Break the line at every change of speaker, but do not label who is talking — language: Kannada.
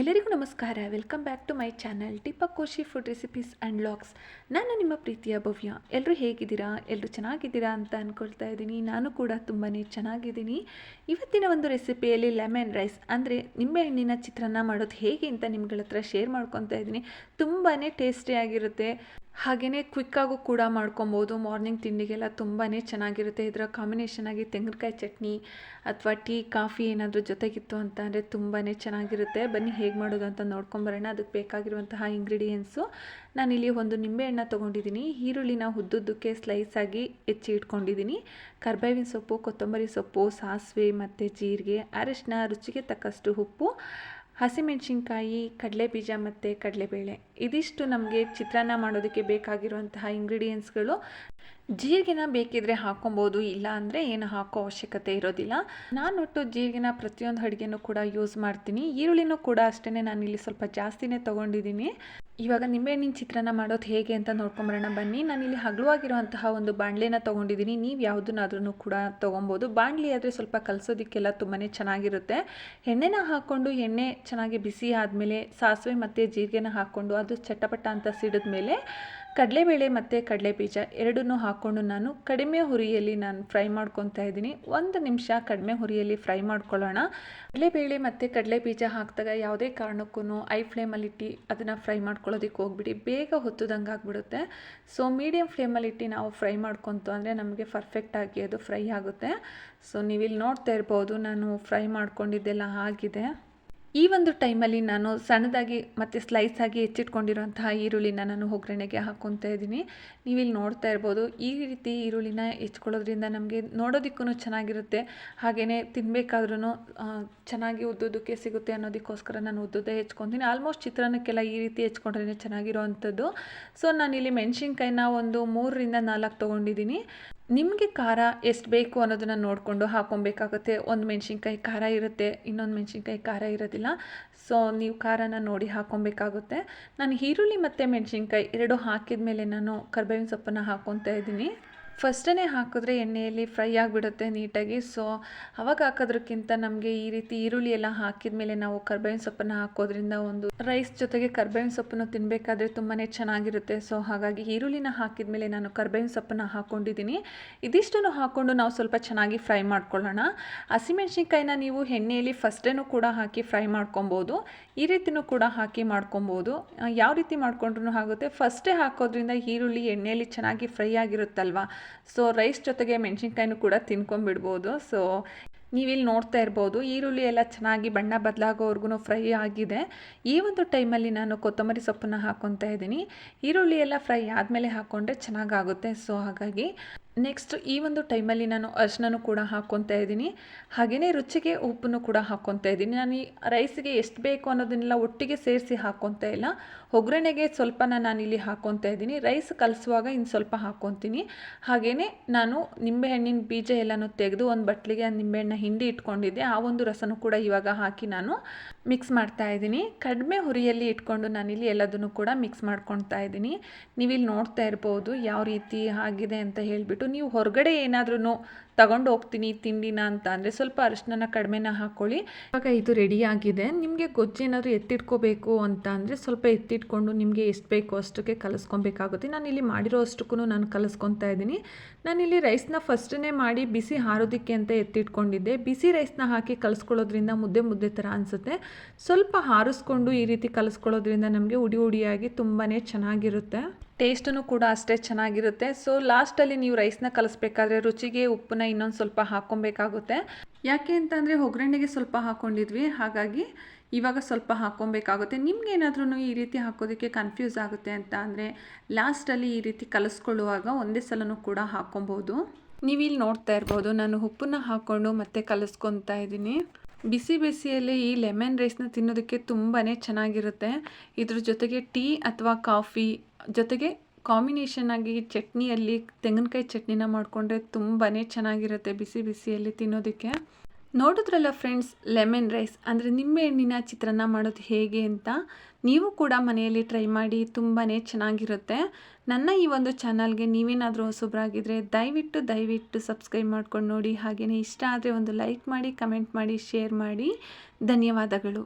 ಎಲ್ಲರಿಗೂ ನಮಸ್ಕಾರ. Welcome back to my channel ಟಿಪ್ಪಾ ಕೋಶಿ ಫುಡ್ ರೆಸಿಪೀಸ್ ಆ್ಯಂಡ್ ಲಾಗ್ಸ್ ನಾನು ನಿಮ್ಮ ಪ್ರೀತಿಯ ಭವ್ಯ. ಎಲ್ಲರೂ ಹೇಗಿದ್ದೀರಾ? ಎಲ್ಲರೂ ಚೆನ್ನಾಗಿದ್ದೀರಾ ಅಂತ ಅಂದ್ಕೊಳ್ತಾ ಇದ್ದೀನಿ. ನಾನು ಕೂಡ ತುಂಬಾ ಚೆನ್ನಾಗಿದ್ದೀನಿ. ಇವತ್ತಿನ ಒಂದು ರೆಸಿಪಿಯಲ್ಲಿ ಲೆಮನ್ ರೈಸ್, ಅಂದರೆ ನಿಂಬೆಹಣ್ಣಿನ ಚಿತ್ರಾನ್ನ ಮಾಡೋದು ಹೇಗೆ ಅಂತ ನಿಮ್ಗಳ ಹತ್ರ ಶೇರ್ ಮಾಡ್ಕೊತಾ ಇದ್ದೀನಿ ತುಂಬಾ ಟೇಸ್ಟಿಯಾಗಿರುತ್ತೆ ಹಾಗೆಯೇ ಕ್ವಿಕ್ಕಾಗೂ ಕೂಡ ಮಾಡ್ಕೊಬೋದು. ಮಾರ್ನಿಂಗ್ ತಿಂಡಿಗೆಲ್ಲ ತುಂಬಾ ಚೆನ್ನಾಗಿರುತ್ತೆ. ಇದರ ಕಾಂಬಿನೇಷನ್ ಆಗಿ ತೆಂಗಿನಕಾಯಿ ಚಟ್ನಿ ಅಥವಾ ಟೀ, ಕಾಫಿ ಏನಾದರೂ ಜೊತೆಗಿತ್ತು ಅಂತ ಅಂದರೆ ತುಂಬಾ ಚೆನ್ನಾಗಿರುತ್ತೆ. ಬನ್ನಿ, ಹೇಗೆ ಮಾಡೋದು ಅಂತ ನೋಡ್ಕೊಂಬರೋಣ ಅದಕ್ಕೆ ಬೇಕಾಗಿರುವಂತಹ ಇಂಗ್ರೀಡಿಯೆಂಟ್ಸು ನಾನಿಲ್ಲಿ ಒಂದು ನಿಂಬೆಹಣ್ಣ ತೊಗೊಂಡಿದ್ದೀನಿ. ಈರುಳ್ಳಿನ ಉದ್ದುದ್ದಕ್ಕೆ ಸ್ಲೈಸ್ ಆಗಿ ಹೆಚ್ಚಿ ಇಟ್ಕೊಂಡಿದ್ದೀನಿ. ಕರ್ಬೇವಿನ ಸೊಪ್ಪು, ಕೊತ್ತಂಬರಿ ಸೊಪ್ಪು, ಸಾಸಿವೆ ಮತ್ತು ಜೀರಿಗೆ, ಅರಿಶಿನ, ರುಚಿಗೆ ತಕ್ಕಷ್ಟು ಉಪ್ಪು ಹಸಿಮೆಣಸಿನ್ಕಾಯಿ ಕಡಲೆಬೀಜ ಮತ್ತು ಕಡಲೆಬೇಳೆ. ಇದಿಷ್ಟು ನಮಗೆ ಚಿತ್ರಾನ್ನ ಮಾಡೋದಕ್ಕೆ ಬೇಕಾಗಿರುವಂತಹ ಇಂಗ್ರೀಡಿಯೆಂಟ್ಸ್ಗಳು ಜೀರಿಗೆನ ಬೇಕಿದ್ರೆ ಹಾಕೊಬೋದು, ಇಲ್ಲ ಅಂದರೆ ಏನು ಹಾಕೋ ಅವಶ್ಯಕತೆ ಇರೋದಿಲ್ಲ. ನಾನು ಒಟ್ಟು ಜೀರಿಗೆನ ಪ್ರತಿಯೊಂದು ಅಡುಗೆನೂ ಕೂಡ ಯೂಸ್ ಮಾಡ್ತೀನಿ. ಈರುಳ್ಳಿನೂ ಕೂಡ ಅಷ್ಟೇ ನಾನಿಲ್ಲಿ ಸ್ವಲ್ಪ ಜಾಸ್ತಿನೇ ತೊಗೊಂಡಿದ್ದೀನಿ. ಇವಾಗ ನಿಂಬೆಹಣ್ಣಿನ ಚಿತ್ರಾನ್ನ ಮಾಡೋದು ಹೇಗೆ ಅಂತ ನೋಡ್ಕೊಂಬರೋಣ ಬನ್ನಿ. ನಾನಿಲ್ಲಿ ಹಗಲುವಾಗಿರುವಂತಹ ಒಂದು ಬಾಣಲೆನ ತೊಗೊಂಡಿದ್ದೀನಿ. ನೀವು ಯಾವುದನ್ನಾದ್ರೂ ಕೂಡ ತೊಗೊಬೋದು. ಬಾಣಲಿ ಆದರೆ ಸ್ವಲ್ಪ ಕಲಸೋದಕ್ಕೆಲ್ಲ ತುಂಬಾ ಚೆನ್ನಾಗಿರುತ್ತೆ. ಎಣ್ಣೆನ ಹಾಕ್ಕೊಂಡು ಎಣ್ಣೆ ಚೆನ್ನಾಗಿ ಬಿಸಿ ಆದಮೇಲೆ ಸಾಸಿವೆ ಮತ್ತು ಜೀರಿಗೆನ ಹಾಕ್ಕೊಂಡು ಅದು ಚಟಪಟ ಅಂತ ಸಿಡಿದ ಮೇಲೆ ಕಡಲೆಬೇಳೆ ಮತ್ತು ಕಡಲೆಬೀಜ ಎರಡನ್ನೂ ಹಾಕ್ಕೊಂಡು ನಾನು ಕಡಿಮೆ ಹುರಿಯಲ್ಲಿ ನಾನು ಫ್ರೈ ಮಾಡ್ಕೊತಾ ಇದ್ದೀನಿ. ಒಂದು ನಿಮಿಷ ಕಡಿಮೆ ಹುರಿಯಲ್ಲಿ ಫ್ರೈ ಮಾಡ್ಕೊಳ್ಳೋಣ. ಕಡಲೆಬೇಳೆ ಮತ್ತು ಕಡಲೆಬೀಜ ಹಾಕಿದಾಗ ಯಾವುದೇ ಕಾರಣಕ್ಕೂ ಐ ಫ್ಲೇಮಲ್ಲಿಟ್ಟು ಅದನ್ನು ಫ್ರೈ ಮಾಡ್ಕೊಳ್ಳೋದಕ್ಕೆ ಹೋಗ್ಬಿಡಿ. ಬೇಗ ಹೊತ್ತದಂಗೆ ಆಗಿಬಿಡುತ್ತೆ. ಸೊ ಮೀಡಿಯಮ್ ಫ್ಲೇಮಲ್ಲಿಟ್ಟು ನಾವು ಫ್ರೈ ಮಾಡ್ಕೊತು ಅಂದರೆ ನಮಗೆ ಪರ್ಫೆಕ್ಟಾಗಿ ಅದು ಫ್ರೈ ಆಗುತ್ತೆ. ಸೊ, ನೀವಿಲ್ಲಿ ನೋಡ್ತಾ ಇರ್ಬೋದು ನಾನು ಫ್ರೈ ಮಾಡ್ಕೊಂಡಿದ್ದೆಲ್ಲ ಆಗಿದೆ. ಈ ಒಂದು ಟೈಮಲ್ಲಿ ನಾನು ಸಣ್ಣದಾಗಿ ಮತ್ತು ಸ್ಲೈಸ್ ಆಗಿ ಹೆಚ್ಚಿಟ್ಕೊಂಡಿರುವಂತಹ ಈರುಳ್ಳಿನ ನಾನು ಒಗ್ಗರಣೆಗೆ ಹಾಕ್ಕೊತಾ ಇದ್ದೀನಿ. ನೀವಿಲ್ಲಿ ನೋಡ್ತಾ ಇರ್ಬೋದು, ಈ ರೀತಿ ಈರುಳ್ಳಿನ ಹೆಚ್ಕೊಳ್ಳೋದ್ರಿಂದ ನಮಗೆ ನೋಡೋದಕ್ಕೂ ಚೆನ್ನಾಗಿರುತ್ತೆ. ಹಾಗೆಯೇ ತಿನ್ನಬೇಕಾದ್ರೂ ಚೆನ್ನಾಗಿ ಉದ್ದುದಕ್ಕೆ ಸಿಗುತ್ತೆ ಅನ್ನೋದಕ್ಕೋಸ್ಕರ ನಾನು ಉದ್ದುದೇ ಹೆಚ್ಕೊತೀನಿ ಆಲ್ಮೋಸ್ಟ್ ಚಿತ್ರಾನ್ನಕ್ಕೆಲ್ಲ ಈ ರೀತಿ ಹೆಚ್ಕೊಂಡ್ರೆ ಚೆನ್ನಾಗಿರೋ ಅಂಥದ್ದು ಸೊ ನಾನಿಲ್ಲಿ ಮೆಣಸಿನ್ಕಾಯಿನ ಒಂದು ಮೂರರಿಂದ ನಾಲ್ಕು ತೊಗೊಂಡಿದ್ದೀನಿ. ನಿಮಗೆ ಖಾರ ಎಷ್ಟು ಬೇಕು ಅನ್ನೋದನ್ನು ನೋಡಿಕೊಂಡು ಹಾಕೊಬೇಕಾಗುತ್ತೆ. ಒಂದು ಮೆಣಸಿನ್ಕಾಯಿ ಖಾರ ಇರುತ್ತೆ, ಇನ್ನೊಂದು ಮೆಣಸಿನ್ಕಾಯಿ ಖಾರ ಇರೋದಿಲ್ಲ. ಸೊ ನೀವು ಖಾರನ ನೋಡಿ ಹಾಕೊಬೇಕಾಗುತ್ತೆ. ನಾನು ಈರುಳ್ಳಿ ಮತ್ತು ಮೆಣಸಿನ್ಕಾಯಿ ಎರಡು ಹಾಕಿದ ಮೇಲೆ ನಾನು ಕರ್ಬೇವಿನ ಸೊಪ್ಪನ್ನು ಹಾಕ್ಕೊತಾ ಇದ್ದೀನಿ. ಫಸ್ಟೇ ಹಾಕಿದ್ರೆ ಎಣ್ಣೆಯಲ್ಲಿ ಫ್ರೈ ಆಗಿಬಿಡುತ್ತೆ ನೀಟಾಗಿ. ಸೊ, ಅವಾಗ ಹಾಕೋದ್ರಕ್ಕಿಂತ ನಮಗೆ ಈ ರೀತಿ ಈರುಳ್ಳಿ ಎಲ್ಲ ಹಾಕಿದ ಮೇಲೆ ನಾವು ಕರ್ಬೇವಿನ ಸೊಪ್ಪನ್ನು ಹಾಕೋದ್ರಿಂದ ಒಂದು ರೈಸ್ ಜೊತೆಗೆ ಕರ್ಬೇವಿನ ಸೊಪ್ಪನ್ನು ತಿನ್ನಬೇಕಾದ್ರೆ ತುಂಬಾ ಚೆನ್ನಾಗಿರುತ್ತೆ. ಸೊ, ಹಾಗಾಗಿ ಈರುಳ್ಳಿನ ಹಾಕಿದ ಮೇಲೆ ನಾನು ಕರ್ಬೇವಿನ ಸೊಪ್ಪನ್ನು ಹಾಕ್ಕೊಂಡಿದ್ದೀನಿ ಇದಿಷ್ಟನ್ನು ಹಾಕ್ಕೊಂಡು ನಾವು ಸ್ವಲ್ಪ ಚೆನ್ನಾಗಿ ಫ್ರೈ ಮಾಡ್ಕೊಳ್ಳೋಣ. ಹಸಿಮೆಣ್ಸಿನ್ಕಾಯಿನ ನೀವು ಎಣ್ಣೆಯಲ್ಲಿ ಫಸ್ಟೇನೂ ಕೂಡ ಹಾಕಿ ಫ್ರೈ ಮಾಡ್ಕೊಬೋದು. ಈ ರೀತಿನೂ ಕೂಡ ಹಾಕಿ ಮಾಡ್ಕೊಬೋದು. ಯಾವ ರೀತಿ ಮಾಡ್ಕೊಂಡ್ರೂ ಆಗುತ್ತೆ. ಫಸ್ಟೇ ಹಾಕೋದ್ರಿಂದ ಈರುಳ್ಳಿ ಎಣ್ಣೆಯಲ್ಲಿ ಚೆನ್ನಾಗಿ ಫ್ರೈ ಆಗಿರುತ್ತಲ್ವ? ಸೊ ರೈಸ್ ಜೊತೆಗೆ ಮೆಣಸಿನ್ಕಾಯಿನೂ ಕೂಡ ತಿನ್ಕೊಂಡ್ಬಿಡ್ಬೋದು ಸೊ ನೀವಿಲ್ಲಿ ನೋಡ್ತಾ ಇರ್ಬೋದು, ಈರುಳ್ಳಿ ಎಲ್ಲ ಚೆನ್ನಾಗಿ ಬಣ್ಣ ಬದಲಾಗೋವರೆಗೂ ಫ್ರೈ ಆಗಿದೆ. ಈ ಒಂದು ಟೈಮಲ್ಲಿ ನಾನು ಕೊತ್ತಂಬರಿ ಸೊಪ್ಪನ್ನು ಹಾಕ್ಕೊತಾ ಇದ್ದೀನಿ. ಈರುಳ್ಳಿ ಎಲ್ಲ ಫ್ರೈ ಆದಮೇಲೆ ಹಾಕ್ಕೊಂಡ್ರೆ ಚೆನ್ನಾಗಾಗುತ್ತೆ. ಸೊ ಹಾಗಾಗಿ ನೆಕ್ಸ್ಟ್ ಈ ಒಂದು ಟೈಮಲ್ಲಿ ನಾನು ಅರಿಶಿನೂ ಕೂಡ ಹಾಕ್ಕೊತಾ ಇದ್ದೀನಿ. ಹಾಗೆಯೇ ರುಚಿಗೆ ಉಪ್ಪನ್ನು ಕೂಡ ಹಾಕ್ಕೊತಾ ಇದ್ದೀನಿ. ನಾನು ಈ ರೈಸಿಗೆ ಎಷ್ಟು ಬೇಕು ಅನ್ನೋದನ್ನೆಲ್ಲ ಒಟ್ಟಿಗೆ ಸೇರಿಸಿ ಹಾಕ್ಕೊತಾ ಇಲ್ಲ. ಒಗ್ಗರಣೆಗೆ ಸ್ವಲ್ಪನ ನಾನಿಲ್ಲಿ ಹಾಕ್ಕೊತಾ ಇದ್ದೀನಿ. ರೈಸ್ ಕಲಿಸುವಾಗ ಇನ್ನು ಸ್ವಲ್ಪ ಹಾಕ್ಕೊತೀನಿ. ಹಾಗೆಯೇ ನಾನು ನಿಂಬೆಹಣ್ಣಿನ ಬೀಜ ಎಲ್ಲನೂ ತೆಗೆದು ಒಂದು ಬಟ್ಲಿಗೆ ನಿಂಬೆಹಣ್ಣ ಹಿಂಡಿ ಇಟ್ಕೊಂಡಿದ್ದೆ. ಆ ಒಂದು ರಸನೂ ಕೂಡ ಇವಾಗ ಹಾಕಿ ನಾನು ಮಿಕ್ಸ್ ಮಾಡ್ತಾ ಇದ್ದೀನಿ. ಕಡಿಮೆ ಹುರಿಯಲ್ಲಿ ಇಟ್ಕೊಂಡು ನಾನಿಲ್ಲಿ ಎಲ್ಲದನ್ನು ಕೂಡ ಮಿಕ್ಸ್ ಮಾಡ್ಕೊತಾ ಇದ್ದೀನಿ. ನೀವಿಲ್ಲಿ ನೋಡ್ತಾ ಇರ್ಬೋದು ಯಾವ ರೀತಿ ಆಗಿದೆ ಅಂತ ಹೇಳಿಬಿಟ್ಟು ನೀವು ಹೊರಗಡೆ ಏನಾದ್ರೂ ತಗೊಂಡು ಹೋಗ್ತೀನಿ, ತಿಂಡಿನ ಅಂತ ಅಂದರೆ ಸ್ವಲ್ಪ ಅರಿಶಿನ ಕಡಿಮೆನ ಹಾಕ್ಕೊಳ್ಳಿ ಇವಾಗ ಇದು ರೆಡಿ ಆಗಿದೆ. ನಿಮಗೆ ಗೊಜ್ಜೇನಾದರೂ ಎತ್ತಿಟ್ಕೋಬೇಕು ಅಂತ ಅಂದರೆ ಸ್ವಲ್ಪ ಎತ್ತಿಟ್ಕೊಂಡು ನಿಮಗೆ ಎಷ್ಟು ಬೇಕೋ ಅಷ್ಟಕ್ಕೆ ಕಲಿಸ್ಕೊಬೇಕಾಗುತ್ತೆ. ನಾನು ಇಲ್ಲಿ ಮಾಡಿರೋ ಅಷ್ಟಕ್ಕೂ ನಾನು ಕಲಿಸ್ಕೊತಾ ಇದ್ದೀನಿ. ಇಲ್ಲಿ ರೈಸ್ನ ಫಸ್ಟನ್ನೇ ಮಾಡಿ ಬಿಸಿ ಹಾರೋದಕ್ಕೆ ಅಂತ ಎತ್ತಿಟ್ಕೊಂಡಿದ್ದೆ. ಬಿಸಿ ರೈಸ್ನ ಹಾಕಿ ಕಲಿಸ್ಕೊಳ್ಳೋದ್ರಿಂದ ಮುದ್ದೆ ಮುದ್ದೆ ಥರ ಅನಿಸುತ್ತೆ. ಸ್ವಲ್ಪ ಹಾರಿಸ್ಕೊಂಡು ಈ ರೀತಿ ಕಲಿಸ್ಕೊಳ್ಳೋದ್ರಿಂದ ನಮಗೆ ಉಡಿ ಉಡಿಯಾಗಿ ತುಂಬಾ ಚೆನ್ನಾಗಿರುತ್ತೆ. ಟೇಸ್ಟೂ ಕೂಡ ಅಷ್ಟೇ ಚೆನ್ನಾಗಿರುತ್ತೆ. ಸೊ ಲಾಸ್ಟಲ್ಲಿ ನೀವು ರೈಸ್ನ ಕಲಿಸ್ಬೇಕಾದ್ರೆ ರುಚಿಗೆ ಉಪ್ಪನ್ನ ಇನ್ನೊಂದು ಸ್ವಲ್ಪ ಹಾಕ್ಕೊಬೇಕಾಗುತ್ತೆ. ಯಾಕೆ ಅಂತಂದರೆ ಒಗ್ಗರಣೆಗೆ ಸ್ವಲ್ಪ ಹಾಕ್ಕೊಂಡಿದ್ವಿ ಹಾಗಾಗಿ ಇವಾಗ ಸ್ವಲ್ಪ ಹಾಕ್ಕೊಬೇಕಾಗುತ್ತೆ. ನಿಮ್ಗೆ ಏನಾದ್ರೂ ಈ ರೀತಿ ಹಾಕೋದಕ್ಕೆ ಕನ್ಫ್ಯೂಸ್ ಆಗುತ್ತೆ ಅಂತ ಅಂದರೆ ಲಾಸ್ಟಲ್ಲಿ ಈ ರೀತಿ ಕಲಿಸ್ಕೊಳ್ಳುವಾಗ ಒಂದೇ ಸಲನೂ ಕೂಡ ಹಾಕ್ಕೊಬೋದು. ನೀವಿಲ್ಲಿ ನೋಡ್ತಾ ಇರ್ಬೋದು, ನಾನು ಉಪ್ಪನ್ನ ಹಾಕ್ಕೊಂಡು ಮತ್ತೆ ಕಲಿಸ್ಕೊತಾ ಇದ್ದೀನಿ. ಬಿಸಿ ಬಿಸಿಯಲ್ಲಿ ಈ ಲೆಮನ್ ರೈಸ್ನ ತಿನ್ನೋದಕ್ಕೆ ತುಂಬಾ ಚೆನ್ನಾಗಿರುತ್ತೆ. ಇದ್ರ ಜೊತೆಗೆ ಟೀ ಅಥವಾ ಕಾಫಿ, ಜೊತೆಗೆ ಕಾಂಬಿನೇಷನ್ ಆಗಿ ಚಟ್ನಿಯಲ್ಲಿ ತೆಂಗಿನಕಾಯಿ ಚಟ್ನಿನ ಮಾಡಿಕೊಂಡ್ರೆ ತುಂಬಾ ಚೆನ್ನಾಗಿರುತ್ತೆ ಬಿಸಿ ಬಿಸಿಯಲ್ಲಿ ತಿನ್ನೋದಕ್ಕೆ. ನೋಡಿದ್ರಲ್ಲ ಫ್ರೆಂಡ್ಸ್ ಲೆಮನ್ ರೈಸ್ ಅಂದರೆ ನಿಂಬೆಹಣ್ಣಿನ ಚಿತ್ರಾನ್ನ ಮಾಡೋದು ಹೇಗೆ ಅಂತ ನೀವು ಕೂಡ ಮನೆಯಲ್ಲಿ ಟ್ರೈ ಮಾಡಿ ತುಂಬಾ ಚೆನ್ನಾಗಿರುತ್ತೆ. ನನ್ನ ಈ ಒಂದು ಚಾನಲ್ಗೆ ನೀವೇನಾದರೂ ಹೊಸಬ್ರಾಗಿದ್ದರೆ ದಯವಿಟ್ಟು ದಯವಿಟ್ಟು ಸಬ್ಸ್ಕ್ರೈಬ್ ಮಾಡ್ಕೊಂಡು ನೋಡಿ. ಹಾಗೆಯೇ ಇಷ್ಟ ಆದರೆ ಒಂದು ಲೈಕ್ ಮಾಡಿ ಕಮೆಂಟ್ ಮಾಡಿ ಶೇರ್ ಮಾಡಿ. ಧನ್ಯವಾದಗಳು.